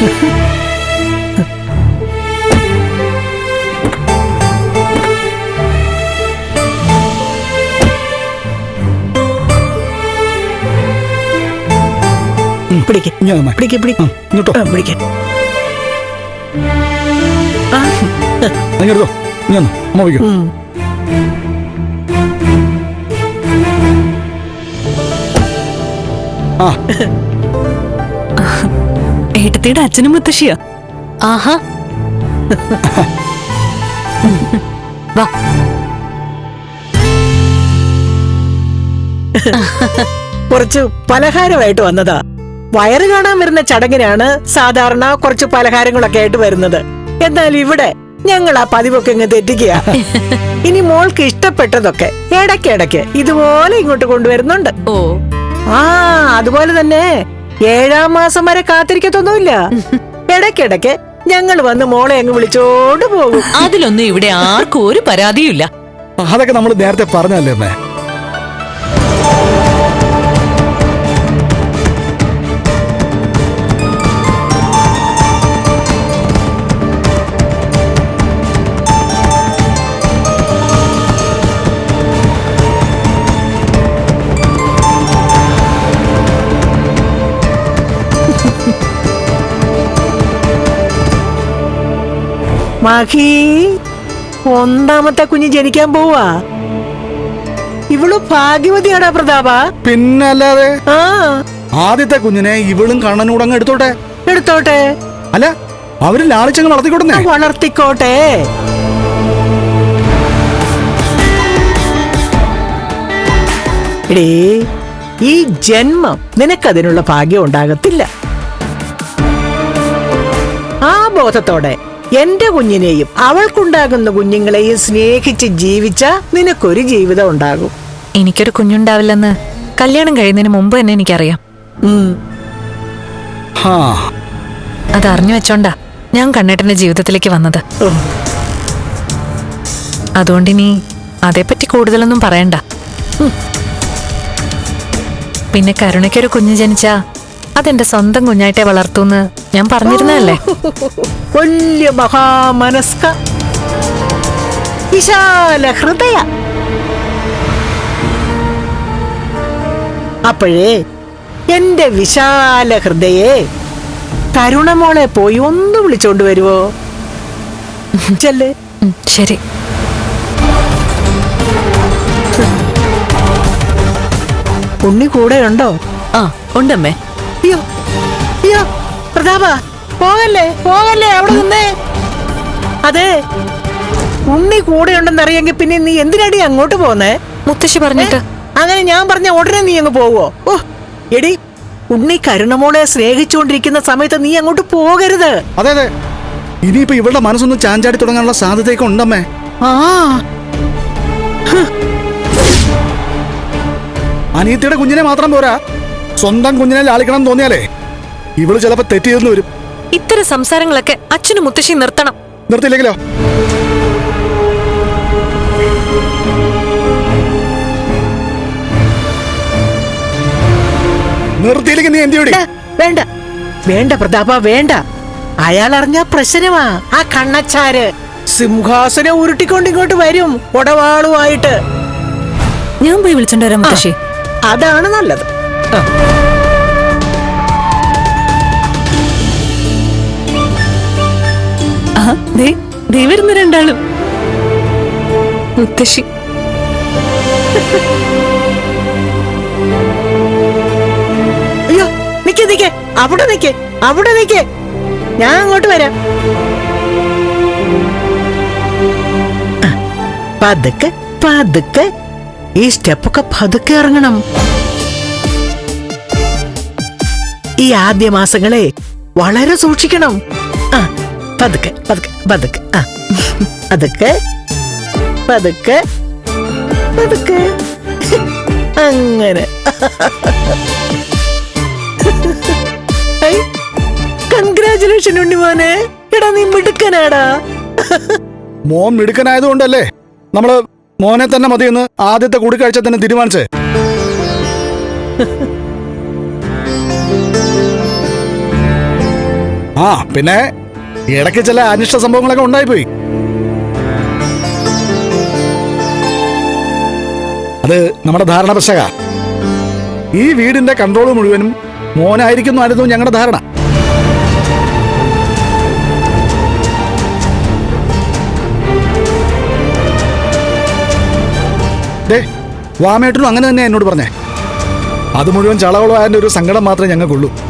പിടിക്ക്. പിടിക്ക് പിടിക്ക് ഇങ്ങോട്ടോ. പിടിക്ക്. നീ വന്നോ. അമ്മ വയ്ക്കും ആ. ഏട്ടത്തിയുടെ അച്ഛനും മുത്തശ്ശിയാ? ആഹാ. വാ. കുറച്ച് പലഹാരമായിട്ട് വന്നതാ. വയറ് കാണാൻ വരുന്ന ചടങ്ങിനാണ് സാധാരണ കുറച്ച് പലഹാരങ്ങളൊക്കെ ആയിട്ട് വരുന്നത്. എന്നാൽ ഇവിടെ ഞങ്ങൾ ആ പതിവൊക്കെ ഇങ്ങ് തെറ്റിക്കുക ഇനി മോൾക്ക് ഇഷ്ടപ്പെട്ടതൊക്കെ ഇടയ്ക്കിടയ്ക്ക് ഇതുപോലെ ഇങ്ങോട്ട് കൊണ്ടുവരുന്നുണ്ട്. ഓ. ആ അതുപോലെ തന്നെ ഏഴാം മാസം വരെ കാത്തിരിക്കത്തൊന്നുമില്ല. ഇടയ്ക്കിടയ്ക്ക് ഞങ്ങൾ വന്ന് മോളെ അങ്ങ് വിളിച്ചോണ്ട് പോകും. അതിലൊന്നും ഇവിടെ ആർക്കും ഒരു പരാതിയുമില്ല. അതൊക്കെ നമ്മൾ നേരത്തെ പറഞ്ഞല്ലേ അമ്മേ? മഹി ഒന്നാമത്തെ കുഞ്ഞ് ജനിക്കാൻ പോവാ. ഇവൾ ഭാഗ്യവതിയാടാ പ്രതാപ. പിന്നല്ലാതെ ആ. ആദ്യത്തെ കുഞ്ഞിനെ ഇവളും കണ്ണനൂടെ അങ്ങ് എടുത്തോട്ടെ? എടുത്തോട്ടെ. അല്ല അവർ ലാളിച്ചങ്ങ് വളർത്തിക്കൊടുന്നേ? വളർത്തിക്കോട്ടെ. എടീ ഈ ജന്മം നിനക്കതിനുള്ള ഭാഗ്യം ഉണ്ടാകത്തില്ല. ആ ബോധത്തോടെ എന്റെ കുഞ്ഞിനെയും അവൾക്കുണ്ടാകുന്ന കുഞ്ഞുങ്ങളെയും സ്നേഹിച്ച് ജീവിച്ച നിനക്കൊരു ജീവിതം ഉണ്ടാകും. എനിക്കൊരു കുഞ്ഞുണ്ടാവില്ലെന്ന് കല്യാണം കഴിയുന്നതിന് മുമ്പ് തന്നെ എനിക്കറിയാം. അത് അറിഞ്ഞു വെച്ചോണ്ടാ. ഞാൻ കണ്ണേട്ടന്റെ ജീവിതത്തിലേക്ക് വന്നത്. അതുകൊണ്ട് അതുകൊണ്ടിനി അതേപ്പറ്റി കൂടുതലൊന്നും പറയണ്ട. പിന്നെ കരുണയ്ക്കൊരു കുഞ്ഞ് ജനിച്ചാ അതെന്റെ സ്വന്തം കുഞ്ഞായിട്ടെ വളർത്തൂന്ന് ഞാൻ പറഞ്ഞിരുന്നല്ലേ വലിയ മഹാമനസ്ക. വിശാല ഹൃദയ. അപ്പോഴേ എന്റെ വിശാല ഹൃദയെ കരുണമോളെ പോയി ഒന്ന് വിളിച്ചോണ്ട് വരുവോ? ചെല്ലേ. ശരി. ഉണ്ണി കൂടെ ഉണ്ടോ? ആ ഉണ്ടമ്മേ. അയ്യോ അയ്യോ പ്രതാപ പോകല്ലേ പോകല്ലേ അവിടെ നിന്നേ. അതെ ഉണ്ണി കൂടെ ഉണ്ടെന്നറിയെങ്കിൽ പിന്നെ നീ എന്തിനടി അങ്ങോട്ട് പോന്നേ? മുത്തശ്ശി പറഞ്ഞിട്ട്. അങ്ങനെ ഞാൻ പറഞ്ഞ ഉടനെ നീ അങ്ങ് പോവോ. ഓ എടി ഉണ്ണി കരുണമോളെ സ്നേഹിച്ചുകൊണ്ടിരിക്കുന്ന സമയത്ത് നീ അങ്ങോട്ട് പോകരുത്. അതെ അതെ. ഇനിയിപ്പോ ഇവളുടെ മനസ്സൊന്ന് ചാഞ്ചാടി തുടങ്ങാനുള്ള സാധ്യതയൊക്കെ ഉണ്ടമ്മേ. ആ. അനിയത്തിയുടെ കുഞ്ഞിനെ മാത്രം പോരാ. സ്വന്തം കുഞ്ഞിനെ ലാളിക്കണം തോന്നിയാലേ? ഇവൾ ചിലപ്പോ തെറ്റിയിരുന്നു വരും. ഇത്തരം സംസാരങ്ങളൊക്കെ അച്ഛനും മുത്തശ്ശി നിർത്തണം. നിർത്തില്ലെങ്കിലോ നിർത്തിയില്ലെങ്കിൽ നീ എന്തിയോടി? വേണ്ട. വേണ്ട പ്രതാപ വേണ്ട. അയാൾ അറിഞ്ഞ പ്രശ്നമാ. ആ കണ്ണച്ചാര് സിംഹാസനം ഉരുട്ടിക്കൊണ്ട് ഇങ്ങോട്ട് വരും. ഉടവാളുമായിട്ട് ഞാൻ പോയി വിളിച്ചോണ്ട് വരാം മുത്തശ്ശി. അതാണ് നല്ലത്. ആ. ആ, ദേ, ദേ വരുന്നു രണ്ടാളും. മുത്തശ്ശി. അയ്യോ നിക്ക് നിക്ക്. അവിടെ നിക്ക് അവിടെ നിക്ക്. ഞാൻ അങ്ങോട്ട് വരാം. പതുക്കെ പതുക്കെ. ഈ സ്റ്റെപ്പൊക്കെ പതുക്കെ ഇറങ്ങണം. ഈ ആദ്യ മാസങ്ങളെ വളരെ സൂക്ഷിക്കണം. ആ പതുക്കെ പതുക്കെ പതുക്കെ ആ. പതുക്കെ പതുക്കെ പതുക്കെ. അങ്ങനെ. കൺഗ്രാചുലേഷൻ ഉണ്ണിമോനെ എടാ നീ മിടുക്കനാടാ. മോൻ മിടുക്കനായതുകൊണ്ടല്ലേ നമ്മൾ മോനെ തന്നെ മതിയെന്ന് ആദ്യത്തെ കൂടിക്കാഴ്ച തന്നെ തീരുമാനിച്ചേ. ആ പിന്നെ ഇടയ്ക്ക് ചില അനിഷ്ട സംഭവങ്ങളൊക്കെ ഉണ്ടായിപ്പോയി. അത് നമ്മുടെ ധാരണ പ്രശ്നക. ഈ വീടിന്റെ കൺട്രോൾ മുഴുവനും മോനായിരിക്കുന്നായിരുന്നു ഞങ്ങളുടെ ധാരണ. വാമേട്ടനും അങ്ങനെ തന്നെ എന്നോട് പറഞ്ഞേ. അത് മുഴുവൻ ചളവളവായ ഒരു സങ്കടം മാത്രമേ ഞങ്ങൾക്കുള്ളൂ.